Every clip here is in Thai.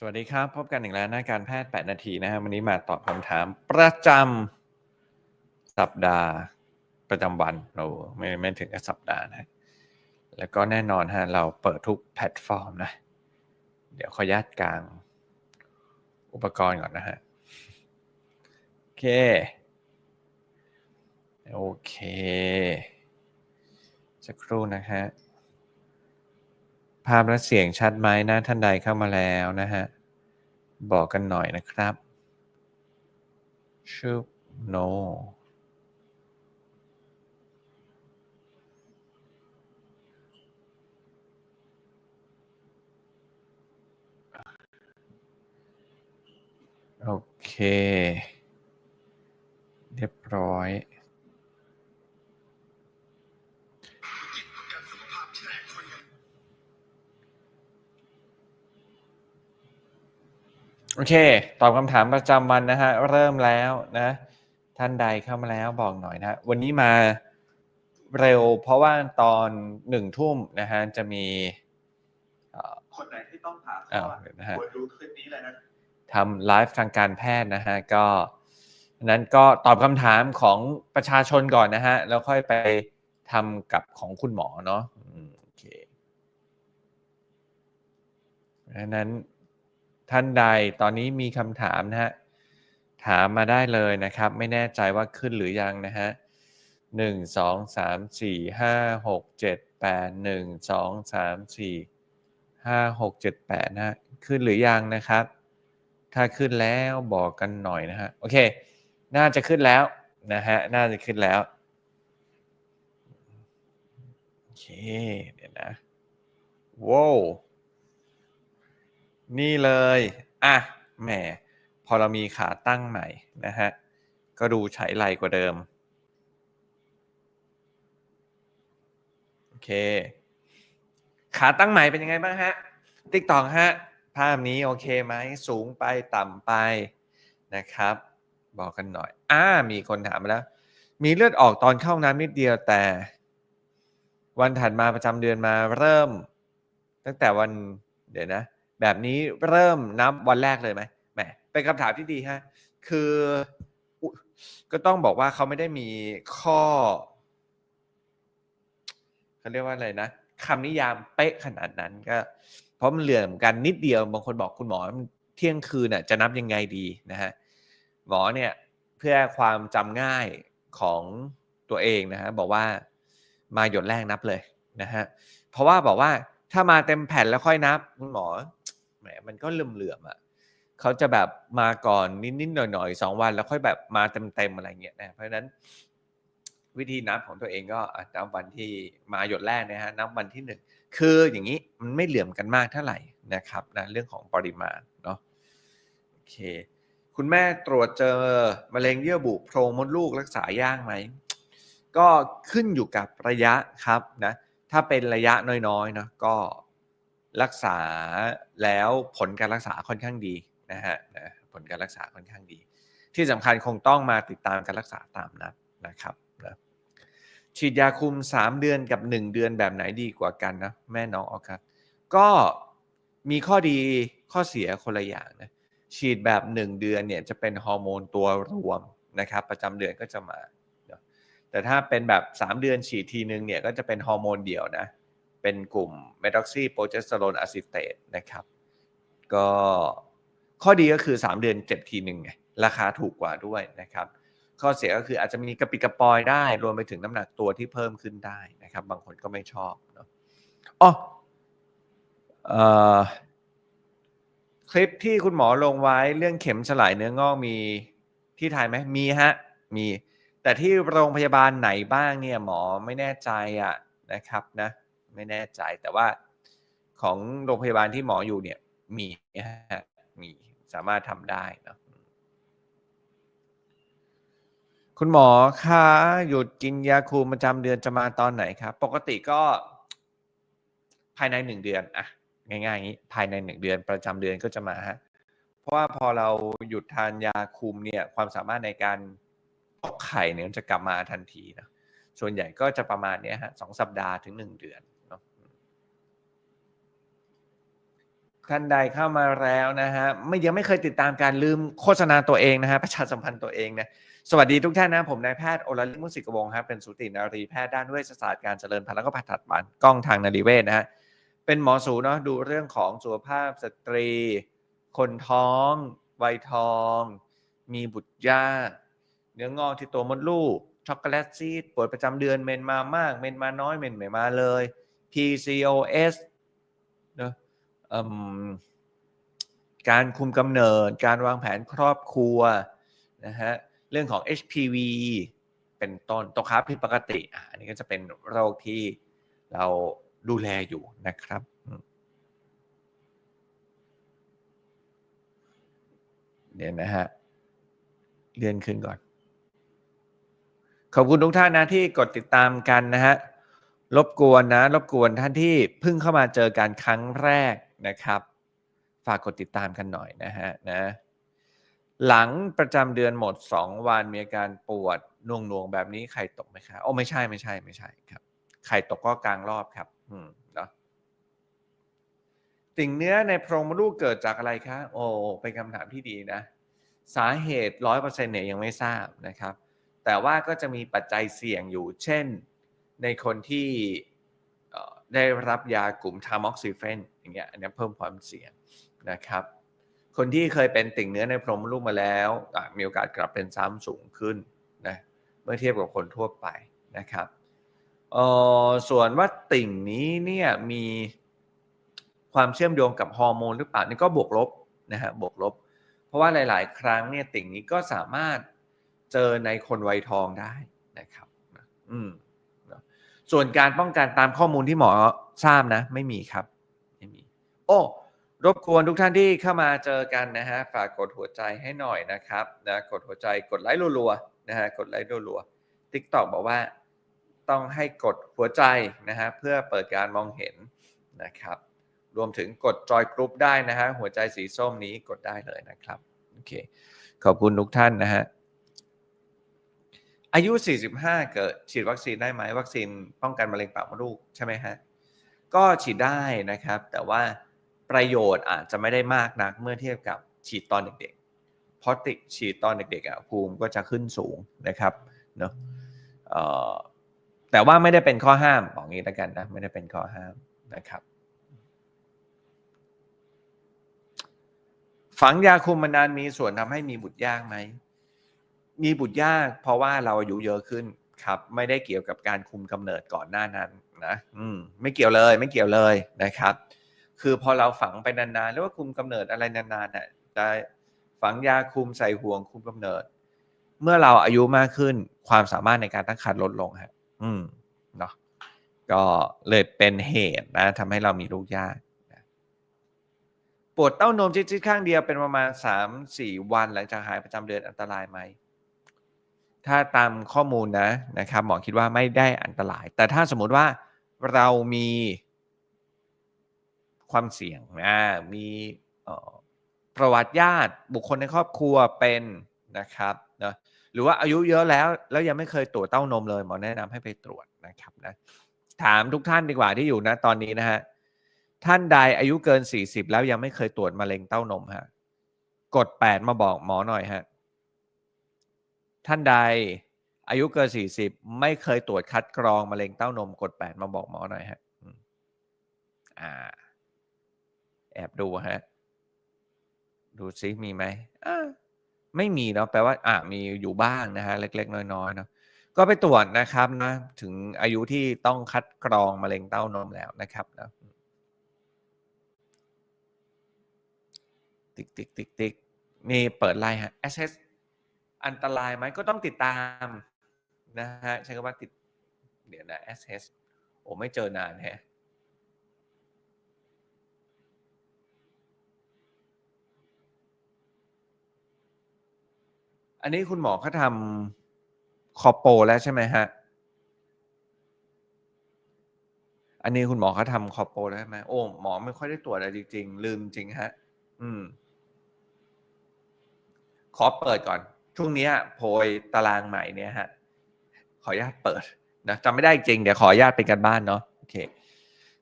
สวัสดีครับ พบกันอีกแล้วนะการแพทย์ 8 นาทีนะฮะวันนี้มาตอบคำถามประจำสัปดาห์ประจำวันโอ้ไม่ไม่ถึงกับสัปดาห์นะแล้วก็แน่นอนฮะเราเปิดทุกแพลตฟอร์มนะ เดี๋ยวขออนุญาตกลางอุปกรณ์ก่อนนะฮะ โอเค โอเคสักครู่นะฮะ ภาพและเสียงชัดไหมนะท่านใดเข้ามาแล้วนะฮะ บอกกันหน่อยนะครับชื่อ no โอเค เรียบร้อย โอเค ตอบคำถามประจำวันนะฮะ เริ่มแล้วนะ ท่านใดเข้ามาแล้วบอกหน่อยนะ วันนี้มาเร็วเพราะว่าตอนหนึ่งทุ่มนะฮะ จะมีเอ่อคนไหนที่ต้องผ่าคลอ้าวอดเดี๋ยวนะฮะควรดูคลิปนี้เลยนะทำไลฟ์ทางการแพทย์นะฮะ ก็นั้นก็ตอบคำถามของประชาชนก่อนนะฮะ แล้วค่อยไปทำกับของคุณหมอเนาะอืมโอเคดังนั้น ท่านใดตอนนี้มีคำถามนะฮะถามมาได้เลยนะครับ ไม่แน่ใจว่าขึ้นหรือยังนะฮะหนึ่งสองสามสี่ห้าหกเจ็ดแปดหนึ่งสองสามสี่ห้าหกเจ็ดแปดนะฮะขึ้นหรือยังนะครับ ถ้าขึ้นแล้วบอกกันหน่อยนะฮะโอเค น่าจะขึ้นแล้วนะฮะน่าจะขึ้นแล้วโอเคเดี๋ยวนะว้าว นี่เลย อะ แหม พอเรามีขาตั้งใหม่นะฮะ ก็ดูใช้ไรกว่าเดิม โอเค ขาตั้งใหม่เป็นยังไงบ้างฮะ ติ๊กตอกฮะ ภาพนี้โอเคไหม สูงไปต่ำไปนะครับ บอกกันหน่อย อ่า มีคนถามมาแล้ว มีเลือดออกตอนเข้าน้ำนิดเดียวแต่ วันถัดมาประจำเดือนมาเริ่ม ตั้งแต่วันเดี๋ยวนะ แบบนี้เริ่มนับวันแรกเลยไหมแหมเป็นคำถามที่ดีฮะคืออก็ต้องบอกว่าเขาไม่ได้มีข้อเขาเรียกว่าอะไรนะคำนิยามเป๊ะขนาดนั้นก็ เพราะมันเหลื่อมกันนิดเดียวบางคนบอกคุณหมอเที่ยงคืนน่ะจะนับยังไงดีนะฮะหมอเนี่ยเพื่อความจำง่ายของตัวเองนะฮะบอกว่ามาหยดแรกนับเลยนะฮะเพราะว่าบอกว่าถ้ามาเต็มแผ่นแล้วค่อยนับคุณหมอ แหมมันก็เหลื่อมๆอะเขาจะแบบมาก่อนนิดๆหน่อยๆสองวัน แล้วค่อยแบบมาเต็มๆอะไรเงี้ยนะเพราะฉะนั้นวิธีนับของตัวเองก็อะนับวันที่มาหยดแรกนะฮะนับวันที่หนึ่งคืออย่างนี้มันไม่เหลื่อมกันมากเท่าไหร่นะครับนะเรื่องของปริมาณเนาะโอเค คุณแม่ตรวจเจอมะเร็งเยื่อบุโพรงมดลูกรักษายากไหมก็ขึ้นอยู่กับระยะครับนะถ้าเป็นระยะน้อยๆเนาะก็ รักษาแล้วผลการรักษาค่อนข้างดีนะฮะนะผลการรักษาค่อนข้างดี ที่สำคัญคงต้องมาติดตามการรักษาตามนัดนะครับนะฉีดยาคุม 3 เดือนกับ 1 เดือนแบบไหนดีกว่ากันนะแม่น้องออกัสก็มีข้อดีข้อเสียคนละอย่างนะฉีดแบบ 1 เดือนเนี่ยจะเป็นฮอร์โมนตัวรวมนะครับประจำเดือนก็จะมาแต่ถ้าเป็นแบบ 3 เดือนฉีดทีนึงเนี่ยก็จะเป็นฮอร์โมนเดียวนะ เป็นกลุ่มเมทอกซีโปรเจสเตอโรนอะซิเตตนะครับ ก็ข้อดีก็คือ 3 เดือนเจ็บทีหนึ่งไงราคาถูกกว่าด้วยนะครับ ข้อเสียก็คืออาจจะมีกระปิดกระปอยได้ รวมไปถึงน้ำหนักตัวที่เพิ่มขึ้นได้นะครับ บางคนก็ไม่ชอบเนาะอ๋อคลิปที่คุณหมอลงไว้เรื่องเข็มสลายเนื้องอกมีที่ไทยไหมมีฮะมี แต่ที่โรงพยาบาลไหนบ้างเนี่ยหมอไม่แน่ใจอะนะครับนะ ไม่แน่ใจแต่ว่าของโรงพยาบาลที่หมออยู่เนี่ย มีฮะมีสามารถทำได้เนาะคุณหมอคะหยุดกินยาคูลประจำเดือนจะมาตอนไหนครับ ปกติก็ ภายในหนึ่งเดือนอะง่ายๆอย่างนี้ภายในหนึ่งเดือนประจำเดือนก็จะมาฮะเพราะว่าพอเราหยุดทานยาคุมเนี่ยความสามารถในการตกไข่เนี่ยจะกลับมาทันทีนะส่วนใหญ่ก็จะประมาณเนี้ยฮะสองสัปดาห์ถึงหนึ่งเดือนเนาะ ท่านใดเข้ามาแล้วนะฮะไม่ยังไม่เคยติดตามการลืมโฆษณาตัวเองนะฮะประชาสัมพันธ์ตัวเองนะสวัสดีทุกท่านนะผมนายแพทย์โอลลิมุสิกวงศ์ครับเป็นสูตินารีแพทย์ด้านเวชศาสตร์การเจริญพันธุ์แล้วก็ผ่าตัดบันกล้องทางนารีเวชนะฮะเป็นหมอสูเนาะดูเรื่องของสุขภาพสตรี คนท้องวัยทอง มีบุตรยากเนื้องอกที่ตัวมดลูกช็อกโกแลตซีดปวดประจำเดือนเมนมามาก เมนมาน้อยเมนไม่มาเลย PCOS เนอะ การคุมกำเนิด การวางแผนครอบครัวนะฮะเรื่องของ HPV เป็นต้นตกค้าผิดปกติอันนี้ก็จะเป็นโรคที่เราดูแลอยู่นะครับเดี๋ยวนะฮะเลื่อนขึ้นก่อน ขอบคุณทุกท่านนะที่กดติดตามกันนะฮะรบกวนนะ รบกวนท่านที่เพิ่งเข้ามาเจอกันครั้งแรก นะครับ ฝากกดติดตามกันหน่อยนะฮะนะหลังประจำเดือนหมด 2 วันมีอาการปวดหน่วงๆแบบนี้ไข่ตกไหมครับโอ้ไม่ใช่ไม่ใช่ไม่ใช่ครับ ไข่ตกก็กลางรอบครับ อืมเนาะติ่งเนื้อในโพรงมดลูกเกิดจากอะไรคะโอ้เป็นคำถามที่ดีนะ สาเหตุร้อยเปอร์เซ็นต์เนี่ยยังไม่ทราบนะครับ แต่ว่าก็จะมีปัจจัยเสี่ยงอยู่ เช่น ในคนที่ ได้รับยากลุ่มทามอกซิเฟนอย่างเงี้ยอันนี้เพิ่มความเสี่ยงนะครับ คนที่เคยเป็นติ่งเนื้อในโพรงมดลูกมาแล้วมีโอกาสกลับเป็นซ้ำสูงขึ้นนะเมื่อเทียบกับคนทั่วไปนะครับออส่วนว่าติ่งนี้เนี่ยมีความเชื่อมโยงกับฮอร์โมนหรือเปล่านี่ก็บวกลบนะฮะบวกลบ เพราะว่าหลาย ๆ ครั้งเนี่ยติ่งนี้ก็สามารถเจอในคนวัยทองได้นะครับ อืม ส่วนการป้องกันตามข้อมูลที่หมอทราบนะ ไม่มีครับไม่มีโอ้รบกวนทุกท่านที่เข้ามาเจอกันนะฮะฝากกดหัวใจให้หน่อยนะครับนะกดหัวใจกดไลค์รัวๆนะฮะกดไลค์รัวๆ TikTok บอกว่าต้องให้กดหัวใจนะฮะเพื่อเปิดการมองเห็นนะครับ รวมถึงกดจอยกรุ๊ปได้นะฮะหัวใจสีส้มนี้กดได้เลยนะครับโอเคขอบคุณทุกท่านนะฮะ อายุ 45 เกิดฉีดวัคซีนได้ไหมวัคซีนป้องกันมะเร็งปากมดลูกใช่ไหมฮะก็ฉีดได้นะครับ แต่ว่าประโยชน์อาจจะไม่ได้มากนักเมื่อเทียบกับฉีดตอนเด็กๆ เพราะติดฉีดตอนเด็กๆอะภูมิก็จะขึ้นสูงนะครับเนาะแต่ว่าไม่ได้เป็นข้อห้ามบอกงี้แล้วกันนะไม่ได้เป็นข้อห้ามนะครับ ฝังยาคุมมานานมีส่วนทำให้มีบุตรยากไหม มีบุตรยากเพราะว่าเราอายุเยอะขึ้นครับ ไม่ได้เกี่ยวกับการคุมกำเนิดก่อนหน้านั้นนะอืมไม่เกี่ยวเลยไม่เกี่ยวเลยนะครับ คือพอเราฝังไปนานๆหรือว่าคุมกำเนิดอะไรนานๆน่ะจะฝังยาคุมใส่ห่วงคุมกำเนิด เมื่อเราอายุมากขึ้นความสามารถในการตั้งครรภ์ลดลงฮะอืมเนาะก็เลยเป็นเหตุนะทำให้เรามีลูกยากปวดเต้านมจิ๊ดๆข้างเดียวเป็นประมาณสามสี่วันหลังจากหายประจำเดือนอันตรายไหม ถ้าตามข้อมูลนะนะครับหมอคิดว่าไม่ได้อันตราย แต่ถ้าสมมุติว่าเรามีความเสี่ยงนะมีประวัติญาติบุคคลในครอบครัวเป็นนะครับนะหรือว่าอายุเยอะแล้ว แล้วยังไม่เคยตรวจเต้านมเลยหมอแนะนำให้ไปตรวจนะครับนะถามทุกท่านดีกว่าที่อยู่นะตอนนี้นะฮะท่านใดอายุเกิน 40 แล้วยังไม่เคยตรวจมะเร็งเต้านมฮะกด 8 มาบอกหมอหน่อยฮะ ท่านใดอายุเกิน 40 ไม่เคยตรวจคัดกรองมะเร็งเต้านมกด 8 มาบอกหมอหน่อยฮะอ่า แอบดูฮะ ดูซิมีไหมอ่าไม่มีเนาะแปลว่า อ่ามีอยู่บ้างนะฮะ เล็ก ๆ น้อยๆเนาะก็ไปตรวจนะครับนะ ถึงอายุที่ต้องคัดกรองมะเร็งเต้านมแล้วนะครับนะติ๊กติ๊กติ๊กติ๊กนี่เปิดไลน์ฮะ SS อันตรายไหมก็ต้องติดตามนะฮะใช้คำว่าติดเดี๋ยวนะ SS โอ้ไม่เจอนานแฮะอันนี้คุณหมอเขาทำคอโปแล้วใช่ไหมฮะ อันนี้คุณหมอเขาทำคอโปแล้วใช่ไหมโอ้หมอไม่ค่อยได้ตรวจอะไรจริง ๆ ลืมจริงฮะ อืม ขอเปิดก่อน ช่วงนี้โพยตารางใหม่เนี่ยฮะขออนุญาตเปิดนะจำไม่ได้จริงเดี๋ยวขออนุญาตเป็นการบ้านเนาะโอเค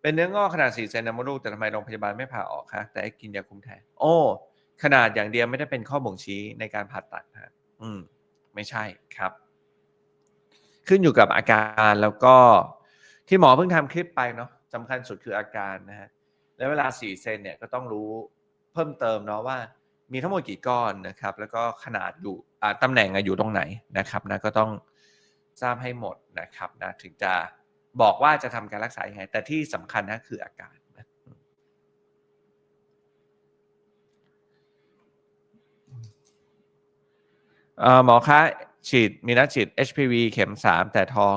เป็นเนื้องอกขนาด4เซนในมดลูกแต่ทำไมโรงพยาบาลไม่ผ่าออกคะแต่กินยาคุมแทนโอ้ขนาดอย่างเดียวไม่ได้เป็นข้อบ่งชี้ในการผ่าตัดฮะอืม ไม่ใช่ครับ ขึ้นอยู่กับอาการแล้วก็ที่หมอเพิ่งทำคลิปไปเนาะสำคัญสุดคืออาการนะฮะแล้วเวลา4เซนเนี่ยก็ต้องรู้เพิ่มเติมเนาะว่า มีทั้งหมดกี่ก้อนนะครับ แล้วก็ขนาดอยู่ตำแหน่งอยู่ตรงไหนนะครับนะก็ต้องทราบให้หมดนะครับนะถึงจะบอกว่าจะทำการรักษายังไงแต่ที่สำคัญนะคืออาการนะหมอคะฉีดมีนัดฉีด HPV เข็มสามแต่ท้อง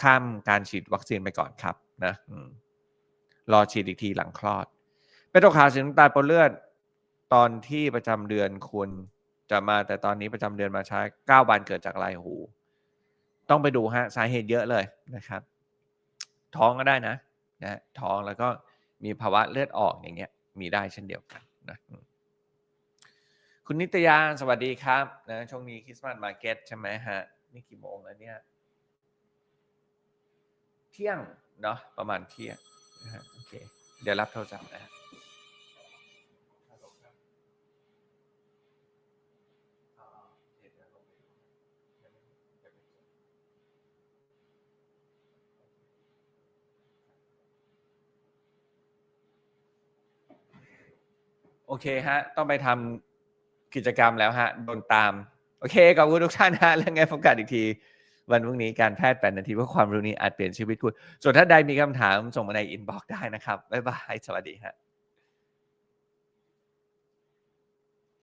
ข้ามการฉีดวัคซีนไปก่อนครับนะรอฉีดอีกทีหลังคลอดเป็นตัวขาวสีน้ำตาลปนเลือด ตอนที่ประจำเดือนควรจะมาแต่ตอนนี้ประจำเดือนมาช้าเก้าวันเกิดจากอะไรหู ต้องไปดูฮะสาเหตุเยอะเลยนะครับ ท้องก็ได้นะนะท้องแล้วก็มีภาวะเลือดออกอย่างเงี้ย มีได้เช่นเดียวกันนะคุณนิตยาสวัสดีครับนะช่วงนี้คริสต์มาสมาร์เก็ตใช่ไหมฮะ นี่กี่โมงแล้วเนี่ย เที่ยงเนาะประมาณเที่ยงนะฮะโอเค เดี๋ยวรับโทรศัพท์นะฮะ โอเคฮะ ต้องไปทำกิจกรรมแล้วฮะโดนตาม โอเคขอบคุณทุกท่านฮะ แล้วไงพบกันอีกที วันพรุ่งนี้การแพทย์แปดนาทีเพื่อความรู้นี้อาจเปลี่ยนชีวิตคุณ ส่วนถ้าใดมีคำถามส่งมาในอินบ็อกซ์ได้นะครับ บ๊ายบาย สวัสดีฮะ